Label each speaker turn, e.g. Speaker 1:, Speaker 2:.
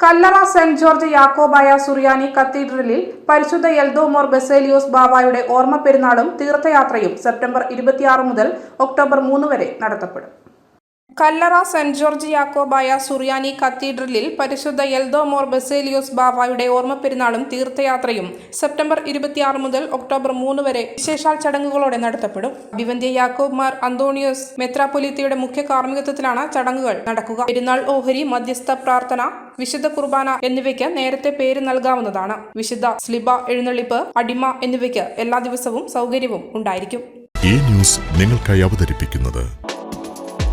Speaker 1: കല്ലറ saint George Yakobaya Suriyani കത്തീഡ്രലിൽ പരിശുദ്ധ എൽദോമോർ ബെസേലിയോസ് ബാബായുടെ ഓർമ്മ പെരുന്നാളും തീർത്ഥയാത്രയും സെപ്റ്റംബർ ഇരുപത്തിയാറ് മുതൽ ഒക്ടോബർ മൂന്ന് വരെ നടത്തപ്പെടും. കല്ലറ സെന്റ് ജോർജ് യാക്കോബായ സുറിയാനി കത്തീഡ്രലിൽ പരിശുദ്ധ എൽദോമോർ ബസേലിയോസ് ബാവായുടെ ഓർമ്മ പെരുന്നാളും തീർത്ഥയാത്രയും സെപ്റ്റംബർ ഇരുപത്തിയാറ് മുതൽ ഒക്ടോബർ മൂന്ന് വരെ വിശേഷാൽ ചടങ്ങുകളോടെ നടത്തപ്പെടും. ബിവന്ത്യ യാക്കോബ് മാർ അന്തോണിയോസ് മെത്രാപൊലിത്തയുടെ മുഖ്യ കാർമ്മികത്വത്തിലാണ് ചടങ്ങുകൾ നടക്കുക. പെരുന്നാൾ ഓഹരി മധ്യസ്ഥ പ്രാർത്ഥന വിശുദ്ധ കുർബാന എന്നിവയ്ക്ക് നേരത്തെ പേര് നൽകാവുന്നതാണ്. വിശുദ്ധ സ്ലിബ എഴുന്നള്ളിപ്പ് അടിമ എന്നിവയ്ക്ക് എല്ലാ ദിവസവും സൗകര്യവും ഉണ്ടായിരിക്കും.
Speaker 2: ഈ ന്യൂസ് നിങ്ങൾക്കായി അവതരിപ്പിക്കുന്നത്